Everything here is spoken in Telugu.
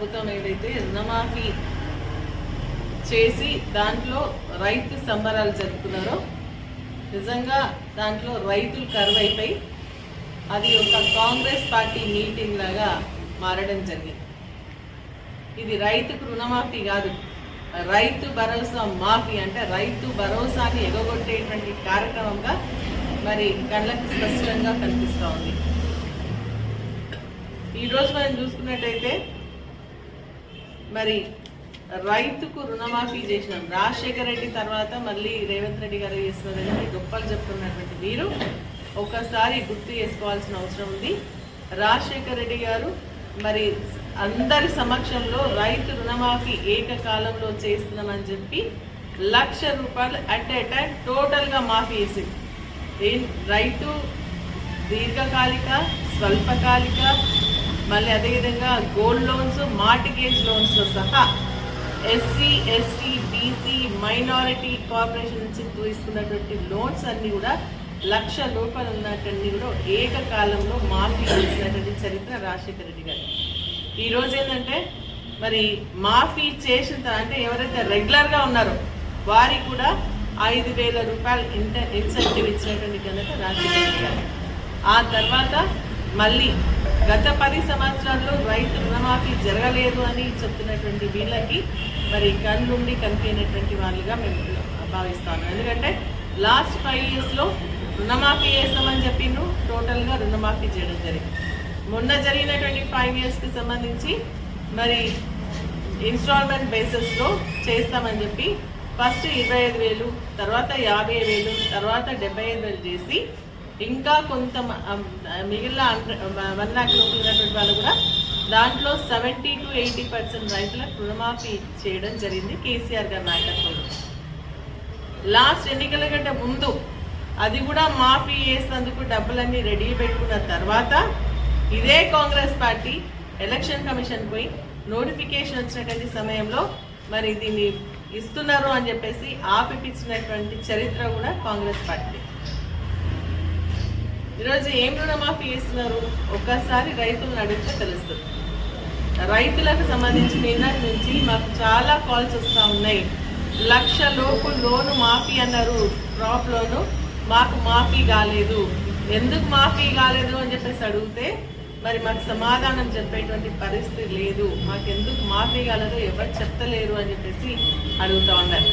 ప్రభుత్వం ఏదైతే రుణమాఫీ చేసి దాంట్లో రైతు సంబరాలు జరుపుకున్నారో నిజంగా దాంట్లో రైతులు కరువైపోయి అది ఒక కాంగ్రెస్ పార్టీ మీటింగ్ లాగా మారడం జరిగింది. ఇది రైతుకు రుణమాఫీ కాదు రైతు భరోసా మాఫీ అంటే రైతు భరోసాని ఎగగొట్టేటువంటి కార్యక్రమంగా మరి కళ్ళకు స్పష్టంగా కనిపిస్తూ ఉంది. ఈరోజు మనం చూసుకున్నట్టయితే మరి రైతుకు రుణమాఫీ చేసినాం. రాజశేఖర రెడ్డి తర్వాత మళ్ళీ రేవంత్ రెడ్డి గారు చేస్తున్నారని గొప్పలు చెప్తున్నటువంటి మీరు. ఒకసారి గుర్తు చేసుకోవాల్సిన అవసరం ఉంది. రాజశేఖర రెడ్డి గారు మరి అందరి సమక్షంలో రైతు రుణమాఫీ ఏకకాలంలో చేస్తున్నామని చెప్పి లక్ష రూపాయలు అట్ ఎ టైం టోటల్గా మాఫీ చేసింది. రైతు దీర్ఘకాలిక స్వల్పకాలిక మళ్ళీ అదేవిధంగా గోల్డ్ లోన్స్ మార్టిగేజ్ లోన్స్తో సహా SC ST BC minority corporation నుంచి తీసుకున్నటువంటి లోన్స్ అన్నీ కూడా లక్ష రూపాయలు ఉన్నటువంటి కూడా ఏకకాలంలో మాఫీ చేసినటువంటి చరిత్ర రాజశేఖర రెడ్డి గారు. ఈరోజు ఏంటంటే మరి మాఫీ చేసిన తర్వాత అంటే ఎవరైతే రెగ్యులర్గా ఉన్నారో వారికి కూడా ఐదు వేల రూపాయలు ఇంట ఇన్సెంటివ్ ఇచ్చినటువంటి కనుక రాజశేఖర రెడ్డి గారు. ఆ తర్వాత మళ్ళీ గత పది సంవత్సరాల్లో రైతు రుణమాఫీ జరగలేదు అని చెప్తున్నటువంటి వీళ్ళకి మరి కన్నుండి కనిపించినటువంటి వాళ్ళుగా మేము భావిస్తాను. ఎందుకంటే లాస్ట్ ఫైవ్ ఇయర్స్లో రుణమాఫీ చేస్తామని చెప్పిండ్రు. టోటల్గా రుణమాఫీ చేయడం జరిగింది. మొన్న జరిగినటువంటి ఫైవ్ ఇయర్స్కి సంబంధించి మరి ఇన్స్టాల్మెంట్ బేసిస్లో చేస్తామని చెప్పి ఫస్ట్ ఇరవై ఐదు వేలు తర్వాత యాభై వేలు తర్వాత డెబ్బై ఐదు వేలు చేసి ఇంకా కొంత మిగిలిన వన్ ల్యాక్ లోపు ఉన్నటువంటి వాళ్ళు కూడా దాంట్లో సెవెంటీ టు ఎయిటీ పర్సెంట్ రైతులకు రుణమాఫీ చేయడం జరిగింది కేసీఆర్ గారి నాయకత్వంలో. లాస్ట్ ఎన్నికల కంటే ముందు అది కూడా మాఫీ చేసినందుకు డబ్బులన్నీ రెడీ పెట్టుకున్న తర్వాత ఇదే కాంగ్రెస్ పార్టీ ఎలక్షన్ కమిషన్ పోయి నోటిఫికేషన్ వచ్చినటువంటి సమయంలో మరి దీన్ని ఇస్తున్నారు అని చెప్పేసి ఆపిపించినటువంటి చరిత్ర కూడా కాంగ్రెస్ పార్టీ ఈరోజు ఏం రుణమాఫీ ఇస్తున్నారు ఒక్కసారి రైతులను అడిగితే తెలుస్తుంది. రైతులకు సంబంధించి నిన్నటి నుంచి మాకు చాలా కాల్స్ వస్తూ ఉన్నాయి. లక్ష లోపు లోను మాఫీ అన్నారు. క్రాప్ లోను మాకు మాఫీ కాలేదు. ఎందుకు మాఫీ కాలేదు అని చెప్పేసి అడిగితే మరి మాకు సమాధానం చెప్పేటువంటి పరిస్థితి లేదు. మాకు ఎందుకు మాఫీ కాలేదో? ఎవరు చెప్తలేరు అని చెప్పేసి అడుగుతా ఉన్నారు.